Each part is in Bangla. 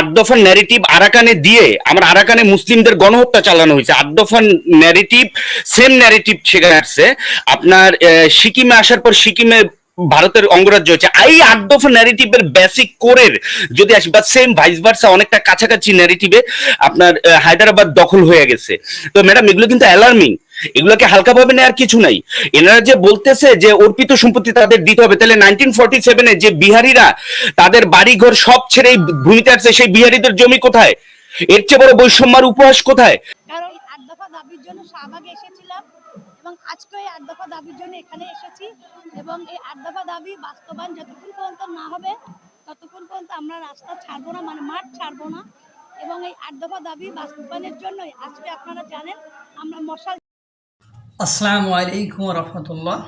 আট দফা ন্যারেটিভ আরাকানে দিয়ে আমার আরাকানে মুসলিমদের গণহত্যা চালানো হয়েছে। আট দফা ন্যারেটিভ সেম ন্যারেটিভ সেখানে আসছে। আপনার সিকিমে আসার পর সিকিমে ভারতের অঙ্গরাজ্য হচ্ছে এই আট দফা ন্যারেটিভের বেসিক কোরের যদি আসি বা সেম ভাইস ভার্সা অনেকটা কাছাকাছি ন্যারেটিভে আপনার হায়দ্রাবাদ দখল হয়ে গেছে। তো ম্যাডাম এগুলো কিন্তু অ্যালার্মিং এগুলোকে হালকাভাবে নেওয়ার কিছু নাই। এনারা যে বলতেছে যে অর্পিত সম্পত্তি তাদের দিতে হবে, তাহলে নাইনটিন ফর্টি সেভেনে যে বিহারিরা তাদের বাড়িঘর সব ছেড়ে ভূমিতে আসছে, সেই বিহারিদের জমি কোথায়? এর চেয়ে বড় বৈষম্যার উপহাস কোথায়? মানে এবং এই আট দফা দাবি বাস্তবায়নের জন্যই আজকে আপনারা জানেন, আমরা মশাল আসসালামু আলাইকুম রহমতুল্লাহ।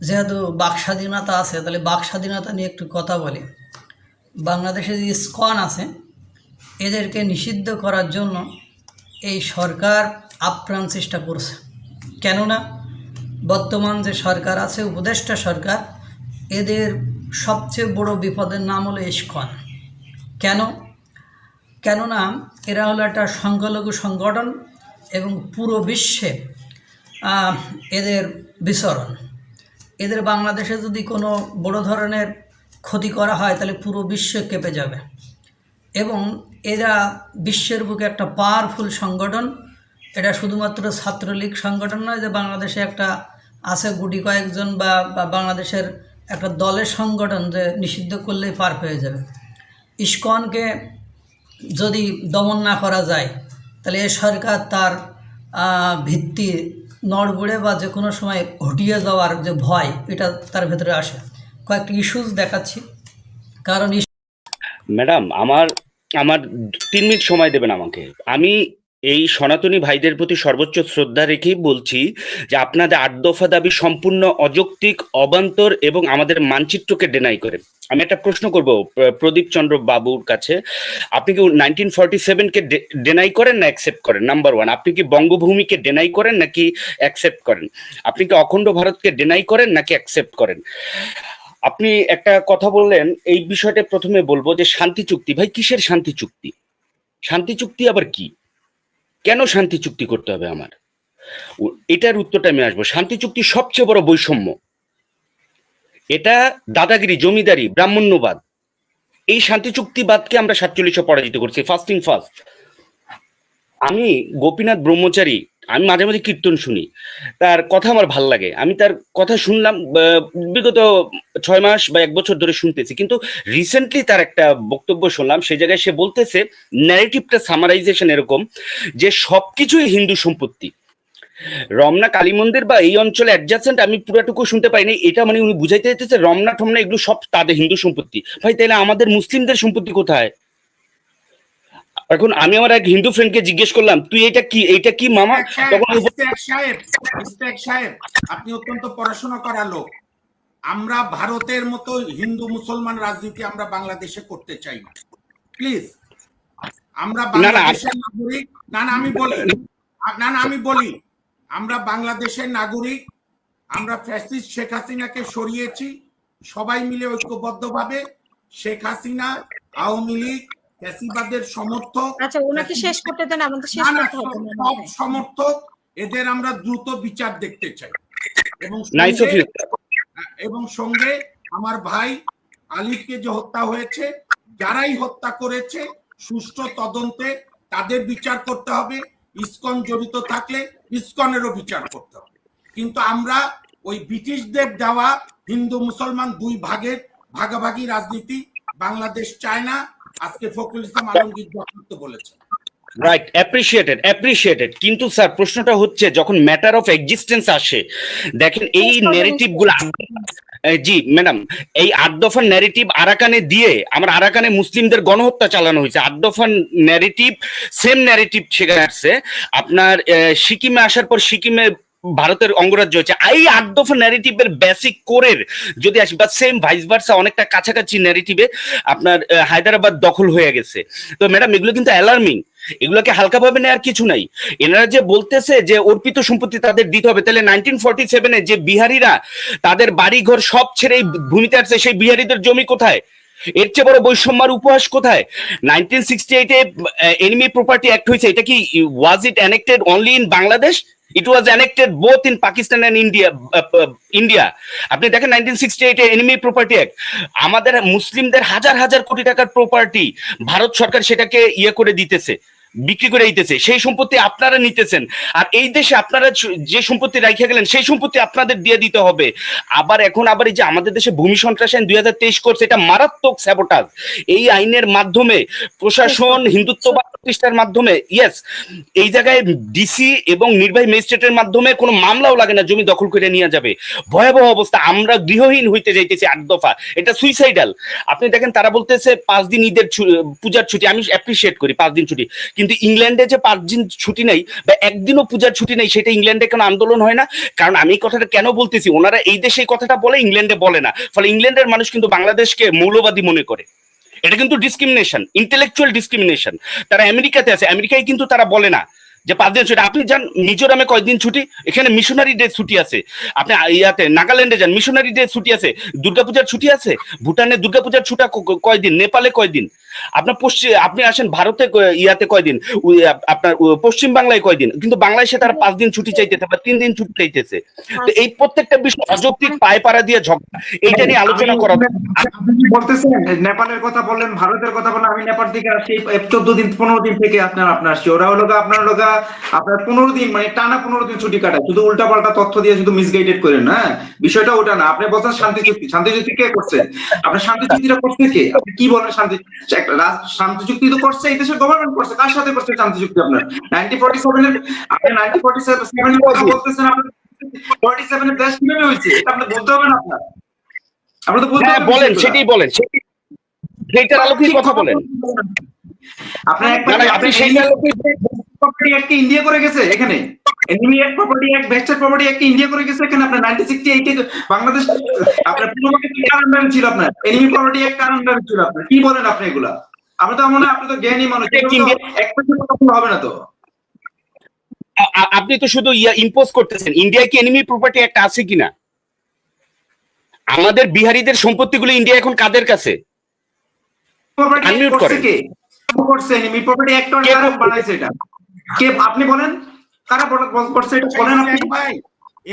যেহেতু বাক স্বাধীনতা আছে, তাহলে বাক স্বাধীনতা নিয়ে একটু কথা বলি। বাংলাদেশে যে ইস্কন আছে, এদেরকে নিষিদ্ধ করার জন্য এই সরকার আপ্রাণ চেষ্টা করছে। কেননা, বর্তমান যে সরকার আছে, উপদেষ্টা সরকার, এদের সবচেয়ে বড় বিপদের নাম হলো ইস্কন। কেন? কেননা, এরা হলো একটা সংখ্যালঘু সংগঠন এবং পুরো বিশ্বে এদের বিচরণ। এদের বাংলাদেশে যদি কোনো বড় ধরনের ক্ষতি করা হয়, তাহলে পুরো বিশ্ব কেঁপে যাবে। এবং এরা বিশ্বের বুকে একটা পাওয়ারফুল সংগঠন। এটা শুধুমাত্র ছাত্রলীগ সংগঠন নয়, যে বাংলাদেশে একটা আছে গুটি কয়েকজন বা বাংলাদেশের একটা দলের সংগঠন যে নিষিদ্ধ করলেই পার পেয়ে যাবে। ইস্কনকে যদি দমন না করা যায়, তাহলে এ সরকার তার ভিত্তি নড়বড়ে বা যে কোনো সময় ঘটিয়ে যাওয়ার যে ভয়, এটা তার ভেতরে আসে। কয়েকটি ইস্যুস দেখাচ্ছি। কারণ ম্যাডাম, আমার আমার তিন মিনিট সময় দেবেন আমাকে। আমি এই সনাতনী ভাইদের প্রতি সর্বোচ্চ শ্রদ্ধা রেখেই বলছি যে আপনাদের আট দফা দাবি সম্পূর্ণ অযৌক্তিক, অবান্তর এবং আমাদের মানচিত্রকে ডেনাই করে। আমি একটা প্রশ্ন করব প্রদীপ চন্দ্র বাবুর কাছে। আপনি কি নাইনটিন ফর্টি সেভেনকে ডেনাই করেন না অ্যাকসেপ্ট করেন? নাম্বার ওয়ান আপনি কি বঙ্গভূমিকে ডেনাই করেন নাকি অ্যাকসেপ্ট করেন? আপনি কি অখণ্ড ভারতকে ডেনাই করেন নাকি অ্যাকসেপ্ট করেন? আপনি একটা কথা বললেন, এই বিষয়টা প্রথমে বলব যে শান্তি চুক্তি। ভাই, কিসের শান্তি চুক্তি? শান্তি চুক্তি আবার কি? কেন শান্তি চুক্তি করতে হবে আমার? এটার উত্তরটা আমি আসব। শান্তি চুক্তি সবচেয়ে বড় বৈষম্য। এটা দাদাগিরি, জমিদারি, ব্রাহ্মণ্যবাদ, এই শান্তি চুক্তিবাদকে আমরা সাতচল্লিশে পরাজিত করছি ফার্স্টিং ফার্স্ট আমি গোপীনাথ ব্রহ্মচারী আমি মাঝে মাঝে কীর্তন শুনি। তার কথা আমার ভালো লাগে। আমি তার কথা শুনলাম বিগত ছয় মাস বা এক বছর ধরে শুনতেছি। কিন্তু রিসেন্টলি তার একটা বক্তব্য শুনলাম, সেই জায়গায় সে বলতেছে ন্যারেটিভটা সামারাইজেশন এরকম, যে সবকিছুই হিন্দু সম্পত্তি। রমনা কালী মন্দির বা এই অঞ্চলে অ্যাডজাসেন্ট আমি পুরাটুকু শুনতে পাইনি। এটা মানে উনি বুঝাইতে চাইতেছে রমনা টমনা এগুলো সব তাদের হিন্দু সম্পত্তি। ভাই তাহলে আমাদের মুসলিমদের সম্পত্তি কোথায়? এখন আমি আমার এক হিন্দু ফ্রেন্ডকে জিজ্ঞেস করলাম তুই এটা কি? এইটা কি মামা? তখন সাহেব সাহেব আপনি অত্যন্ত পড়াশোনা করা লোক। আমরা ভারতের মতো হিন্দু মুসলমান রাজনীতি আমরা বাংলাদেশে করতে চাই না। প্লিজ আমরা বাংলাদেশের নাগরিক না না আমি বলি না না আমি বলি আমরা বাংলাদেশের নাগরিক আমরা ফ্যাসিস্ট শেখ হাসিনাকে সরিয়েছি সবাই মিলে ঐক্যবদ্ধভাবে শেখ হাসিনা আওয়ামী লীগ ফ্যাসিবাদের সমর্থক আচ্ছা ওনাকে শেষ করতে দেন আমাদের শেষ করতে হবে সব- সমর্থক এদের আমরা দ্রুত বিচার দেখতে চাই। এবং এবং সঙ্গে আমার ভাই আলিফকে যে হত্যা হয়েছে যারাই হত্যা করেছে সুষ্ঠু তদন্তে তাদের বিচার করতে হবে। ইসকন জড়িত থাকলে ইসকনেরও বিচার করতে হবে। কিন্তু আমরা ওই ব্রিটিশদের দেওয়া হিন্দু মুসলমান দুই ভাগের ভাগাভাগি রাজনীতি বাংলাদেশ চায় না আজকে ফখরুল ইসলাম আলমগীর যথার্থ বলেছেন। রাইট অ্যাপ্রিসিয়েটেড অ্যাপ্রিসিয়েটেড কিন্তু স্যার প্রশ্নটা হচ্ছে যখন ম্যাটার অফ এক্সিস্টেন্স আসে দেখেন এই ন্যারেটিভগুলো জি ম্যাডাম এই আট দফা ন্যারেটিভ আরাকানে দিয়ে আমার আরাকানে মুসলিমদের গণহত্যা চালানো হয়েছে। আট দফা ন্যারেটিভ সেম ন্যারেটিভ সেখানে আসছে। আপনার আহ, সিকিমে আসার পর সিকিমে ভারতের অঙ্গরাজ্য হচ্ছে, এই আট দফা ন্যারেটিভের বেসিক কোরের যদি আসি বা সেম ভাইস ভার্সা অনেকটা কাছাকাছি ন্যারেটিভে আপনার হায়দ্রাবাদ দখল হয়ে গেছে। তো ম্যাডাম এগুলো কিন্তু অ্যালার্মিং এগুলোকে হালকাভাবে নেওয়ার কিছু নাই। এনারা যে বলতেছে যে অর্পিত সম্পত্তি তাদের দিতে হবে, তাহলে নাইনটিন ফর্টি সেভেনে যে বিহারিরা তাদের বাড়িঘর সব ছেড়ে ভূমিতে আসছে, সেই বিহারিদের জমি কোথায়? এর চেয়ে বড় বৈষম্যার উপহাস কোথায়? নাইনটিন সিক্সটি এইটে এনিমি প্রপার্টি অ্যাক্ট হয়েছে। এটা কি was it annexed only in Bangladesh it was annexed both in Pakistan and India India আপনি দেখেন নাইনটিন সিক্সটি এইটে এনিমি প্রপার্টি অ্যাক্ট আমাদের মুসলিমদের হাজার হাজার কোটি টাকার প্রপার্টি ভারত সরকার সেটাকে ইয়ে করে দিতেছে। বিক্রি করে দিতেছে সেই সম্পত্তি আপনারা নিতেছেন। আর এই দেশে আপনারা যে সম্পত্তি রাখিয়ে গেলেন সেই সম্পত্তি আপনাদের দিয়ে দিতে হবে। আবার এখন আবার এই যে আমাদের দেশে ভূমি সন্ত্রাস আইন দুই হাজার তেইশ করছে এটা মারাত্মক স্যাবোটাজ এই আইনের মাধ্যমে প্রশাসন হিন্দুত্ববাদ প্রতিষ্ঠার মাধ্যমে ইয়েস এই জায়গায় ডিসি এবং নির্বাহী ম্যাজিস্ট্রেটের মাধ্যমে কোনো মামলাও লাগে না জমি দখল করে নিয়ে যাবে। ভয়াবহ অবস্থা আমরা গৃহহীন হইতে যাইতেছি আট দফা। এটা সুইসাইডাল আপনি দেখেন তারা বলতেছে পাঁচ দিন ঈদের পূজার ছুটি আমি অ্যাপ্রিসিয়েট করি পাঁচ দিন ছুটি। কিন্তু ইংল্যান্ডে যে পাঁচ দিন ছুটি নেই বা একদিনও পূজার ছুটি নেই, সেটা ইংল্যান্ডে কেন আন্দোলন হয় না। কারণ আমি কথাটা কেন বলতেছি? ওনারা এই দেশে এই কথাটা বলে ইংল্যান্ডে বলে না। ফলে ইংল্যান্ডের মানুষ কিন্তু বাংলাদেশকে মৌলবাদী মনে করে। এটা কিন্তু ডিসক্রিমিনেশন ইন্টেলেকচুয়াল ডিসক্রিমিনেশন তারা আমেরিকাতে আছে, আমেরিকায় কিন্তু তারা বলে না। যে পাঁচ দিন ছুটি। আপনি যান মিজোরামে কয়দিন ছুটি এখানে মিশনারি ডে ছুটি আছে। আপনি ইয়াতে নাগাল্যান্ডে যান মিশনারি ডে ছুটি আছে। দুর্গাপূজার ছুটি আছে? ভুটানে দুর্গাপূজার ছুটা কয়দিন? নেপালে কয়দিন? আপনার পশ্চিম আপনি আসেন ভারতে ইয়াতে কয়দিন? আপনার পশ্চিম বাংলায় কয়দিন? কিন্তু বাংলাদেশে তারা পাঁচ দিন ছুটি চাইতেছে বা তিন দিন ছুটি চাইতেছে। তো এই প্রত্যেকটা বিষয় অযৌক্তিক পায়ে পাড়া দিয়ে ঝগড়া এইটা নিয়ে আলোচনা করা আপনি কি বলতেছেন নেপালের কথা বললেন ভারতের কথা বললেন আমি নেপাল থেকে আসছি চোদ্দ দিন পনেরো দিন থেকে আপনার আপনার আসছি। ওরা হলো আপনার হলো গা আপনার পনেরো দিন মানে টানা পনেরো দিন ছুটি কাটায়। শুধু উল্টা পাল্টা তথ্য দিয়ে শুধু মিসগাইডেড করেন না? বিষয়টা ওটা না। আপনি বলছেন শান্তি চুক্তি। শান্তি চুক্তি কে করছে? আপনার শান্তি চুক্তিটা করছে কে? আপনি কি বলেন শান্তি? শান্তি চুক্তি তো করছে এই দেশের গভর্নমেন্ট করছে। কার সাথে করছে শান্তি চুক্তি আপনার? নাইনটি ফোর্টি সেভেনের আপনি নাইনটি ফোর্টি সেভেনের কথা বলতেছেন আপনার ফোর্টি সেভেনের দেশ কীভাবে হয়েছে? এটা আপনি বলতে হবে না আপনার। আপনি তো বলতে হ্যাঁ বলেন সেটাই বলেন সেটাই। সেইটার আলোকেই কথা বলেন। আপনি একটা না, না, আপনি সেইটার আলোকেই প্রপার্টি একটা ইন্ডিয়া করে গেছে? এখানে? এনিমি এক প্রপার্টি ভেস্টার প্রপার্টি একটা ইন্ডিয়া করে গেছে? এখানে আপনার 1968 এ বাংলাদেশ আপনার পুরো কার আন্ডারে ছিল আপনার? এনিমি প্রপার্টি কার আন্ডারে ছিল আপনার? কি বলেন আপনি এগুলা? আপনি তো মনে আপনি তো জ্ঞানী মানুষ এক হবে না তো। আপনি তো শুধু ইয়া ইম্পোজ করতেছেন। ইন্ডিয়া কি এনিমি প্রপার্টি একটা আছে কিনা? আমাদের বিহারীদের সম্পত্তিগুলো ইন্ডিয়া এখন কাদের কাছে? প্রপার্টি করছে। কে? করছে এনিমি প্রপার্টি একটা বানাইছে এটা? কে আপনি বলেন? কারা করছে এটা বলেন আপনি। ভাই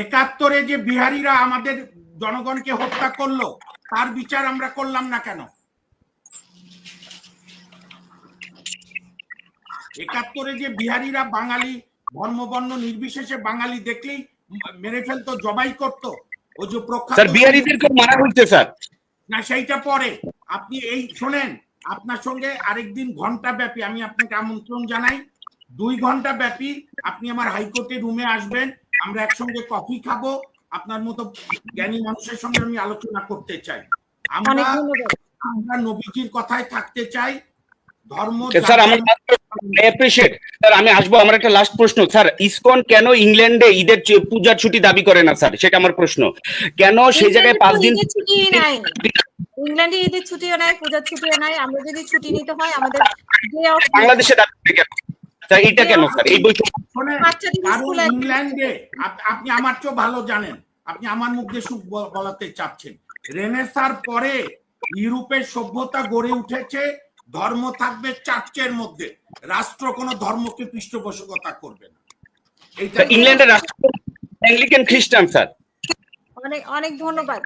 একাত্তরে যে বিহারীরা আমাদের জনগণকে হত্যা করল তার বিচার আমরা করলাম না কেন? একাত্তরে যে বিহারীরা বাঙালি ধর্মবর্ণ নির্বিশেষে বাঙালি দেখলেই মেরে ফেলতো জবাই করতো ওই যে প্রখ্যাত স্যার বিহারীদেরকে মারা হচ্ছে স্যার। না সেইটা পরে। আপনি এই শোনেন আপনার সঙ্গে আরেকদিন ঘণ্টা ব্যাপী আমি আপনাকে আমন্ত্রণ জানাই। দুই ঘণ্টা ব্যাপী আপনি আমার হাইকোর্টে রুমে আসবেন আমরা একসঙ্গে কফি খাব আপনার মতো জ্ঞানী মানুষের সঙ্গে আমি আলোচনা করতে চাই। আমরা আমরা নবীজির কথায় থাকতে চাই ধর্ম স্যার আমার অ্যাপ্রিসিয়েট স্যার আমি আসব আমার একটা লাস্ট প্রশ্ন। স্যার ইসকন কেন ইংল্যান্ডে ঈদের পূজার ছুটি দাবি করে না স্যার সেটা আমার প্রশ্ন। কেন সেই জায়গায় পাঁচ দিন ছুটি নাই। ইংল্যান্ডে ঈদের ছুটিও নাই পূজার ছুটিও নাই। আমরা যদি ছুটি নিতে হয় আমাদের ডে অফ বাংলাদেশে দাবি করে কেন স্যার? এই বৈষম্য ইংল্যান্ডে আপনি আমার চেয়ে ভালো জানেন আপনি আমার মুখ দিয়ে সুখ বলাতে চাচ্ছেন। রেনেসার পরে ইউরোপের সভ্যতা গড়ে উঠেছে ধর্ম থাকবে চার্চের মধ্যে। রাষ্ট্র কোনো ধর্মকে পৃষ্ঠপোষকতা করবে না। ইংল্যান্ডের রাষ্ট্র অ্যাংলিকান খ্রিস্টান স্যার। অনেক অনেক ধন্যবাদ।